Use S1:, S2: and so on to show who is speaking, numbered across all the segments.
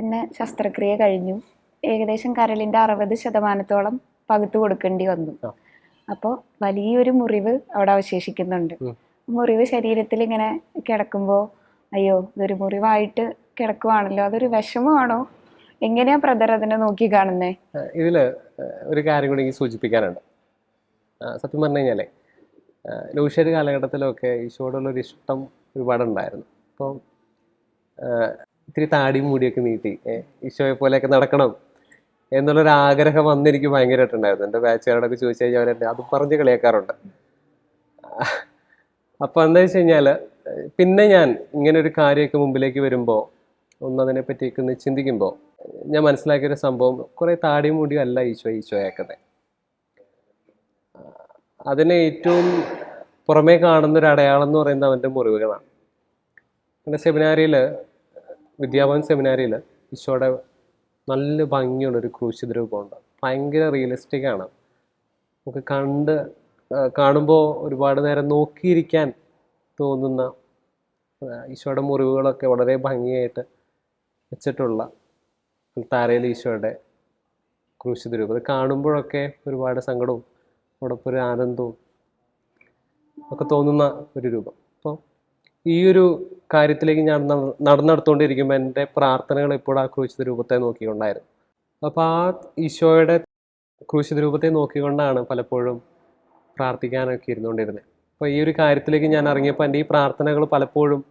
S1: പിന്നെ ശസ്ത്രക്രിയ കഴിഞ്ഞു. ഏകദേശം കരളിന്റെ അറുപത് ശതമാനത്തോളം പകുത്തു കൊടുക്കേണ്ടി വന്നു. അപ്പോൾ വലിയൊരു മുറിവ് അവിടെ അവശേഷിക്കുന്നുണ്ട്. മുറിവ് ശരീരത്തിൽ ഇങ്ങനെ കിടക്കുമ്പോൾ അയ്യോ ഇതൊരു മുറിവായിട്ട് കിടക്കുവാണല്ലോ അതൊരു വിഷമമാണോ? എങ്ങനെയാ ബ്രദർ അതിനെ നോക്കി കാണുന്നേ?
S2: ഇതിൽ ഒരു കാര്യം കൂടി എനിക്ക് സൂചിപ്പിക്കാനുണ്ട്. സത്യം പറഞ്ഞു കഴിഞ്ഞാലേ ലൂഷ്യര് കാലഘട്ടത്തിലൊക്കെ ഈശോയോടുള്ള ഒരു ഇഷ്ടം ഒരുപാടുണ്ടായിരുന്നു. അപ്പോൾ ഇത്തിരി താടിയും മുടിയൊക്കെ നീട്ടി. ഈശോയെ പോലെയൊക്കെ നടക്കണം എന്നുള്ളൊരു ആഗ്രഹം അന്ന് എനിക്ക് ഭയങ്കരമായിട്ടുണ്ടായിരുന്നു എന്റെ ബാച്ചുകാരോടൊക്കെ ചോദിച്ചു കഴിഞ്ഞാൽ അവരെ അത് പറഞ്ഞ് കളിയാക്കാറുണ്ട്. അപ്പോൾ എന്താ വെച്ച് കഴിഞ്ഞാൽ പിന്നെ ഞാൻ ഇങ്ങനെ ഒരു കാര്യമൊക്കെ മുമ്പിലേക്ക് വരുമ്പോൾ ഒന്നതിനെ പറ്റിയൊക്കെ ഒന്ന് ചിന്തിക്കുമ്പോൾ ഞാൻ മനസ്സിലാക്കിയൊരു സംഭവം കുറേ താടിയും മുടിയും അല്ല ഈശോ ഈശോയാക്കുന്നത്. അതിനെ ഏറ്റവും പുറമേ കാണുന്ന ഒരു അടയാളം എന്ന് പറയുന്നത് അവന്റെ മുറിവുകളാണ്. എന്റെ സെമിനാരിയിൽ വിദ്യാഭവൻ സെമിനാരിയിൽ ഈശോയുടെ നല്ല ഭംഗിയുള്ള ഒരു ക്രൂശിത രൂപമുണ്ട് ഭയങ്കര റിയലിസ്റ്റിക് ആണ്. നമുക്ക് കണ്ട് കാണുമ്പോൾ ഒരുപാട് നേരം നോക്കിയിരിക്കാൻ തോന്നുന്ന ഈശോയുടെ മുറിവുകളൊക്കെ വളരെ ഭംഗിയായിട്ട് വെച്ചിട്ടുള്ള താരയിൽ ഈശോയുടെ ക്രൂശിത രൂപം അത് കാണുമ്പോഴൊക്കെ ഒരുപാട് സങ്കടവും അതോടൊപ്പം ഒരു ആനന്ദവും ഒക്കെ തോന്നുന്ന ഒരു രൂപം. അപ്പോൾ ഈ ഒരു കാര്യത്തിലേക്ക് ഞാൻ നട- നടന്നെടുത്തുകൊണ്ടിരിക്കുമ്പോൾ എന്റെ പ്രാർത്ഥനകൾ എപ്പോഴും ആ ക്രൂശിത രൂപത്തെ നോക്കിക്കൊണ്ടായിരുന്നു. അപ്പോൾ ആ ഈശോയുടെ ക്രൂശിത രൂപത്തെ നോക്കിക്കൊണ്ടാണ് പലപ്പോഴും പ്രാർത്ഥിക്കാനൊക്കെ ഇരുന്നുകൊണ്ടിരുന്നത് അപ്പോൾ ഈ ഒരു കാര്യത്തിലേക്ക് ഞാൻ ഇറങ്ങിയപ്പോൾ എന്റെ ഈ പ്രാർത്ഥനകൾ പലപ്പോഴും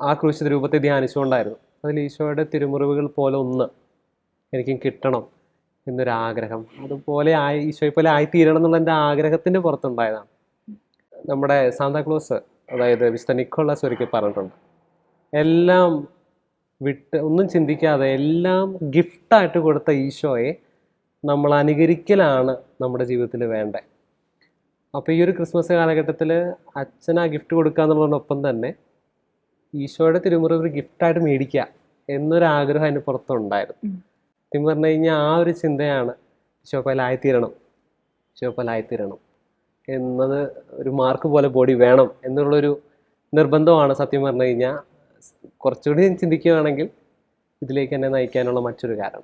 S2: ആ ക്രൂശിത രൂപത്തെ ധ്യാനിച്ചുകൊണ്ടായിരുന്നു. അതിൽ ഈശോയുടെ തിരുമുറിവുകൾ പോലെ ഒന്ന് എനിക്കും കിട്ടണം എന്നൊരാഗ്രഹം. അതുപോലെ ആയി ഈശോയെ പോലെ ആയിത്തീരണം എന്നുള്ള എന്റെ ആഗ്രഹത്തിന്റെ പുറത്തുണ്ടായതാണ്. നമ്മുടെ സാന്താക്ലോസ് അതായത് വിശുദ്ധ നിക്കോളാസ് ഒരിക്കൽ പറഞ്ഞിട്ടുണ്ട്. എല്ലാം വിട്ട് ഒന്നും ചിന്തിക്കാതെ എല്ലാം ഗിഫ്റ്റായിട്ട് കൊടുത്ത ഈശോയെ നമ്മൾ അനുകരിക്കലാണ് നമ്മുടെ ജീവിതത്തിൽ വേണ്ടത് അപ്പോൾ ഈ ഒരു ക്രിസ്മസ് കാലഘട്ടത്തിൽ അച്ഛൻ ആ ഗിഫ്റ്റ് കൊടുക്കുക എന്നുള്ളതിനൊപ്പം തന്നെ ഈശോയുടെ തിരുമുറി ഒരു ഗിഫ്റ്റായിട്ട് മേടിക്കുക എന്നൊരാഗ്രഹം അതിന് പുറത്തുണ്ടായിരുന്നു. സത്യം പറഞ്ഞു കഴിഞ്ഞാൽ ആ ഒരു ചിന്തയാണ് ഈശോപ്പലായിത്തീരണം പോലെ ആയിത്തീരണം ഈശോ പോലെ ആയിത്തീരണം എന്നത് ഒരു മാർക്ക് പോലെ ബോഡി വേണം എന്നുള്ളൊരു നിർബന്ധമാണ് സത്യം പറഞ്ഞു കഴിഞ്ഞാൽ കുറച്ചുകൂടി ചിന്തിക്കുകയാണെങ്കിൽ ഇതിലേക്ക് എന്നെ നയിക്കാനുള്ള മറ്റൊരു കാരണം.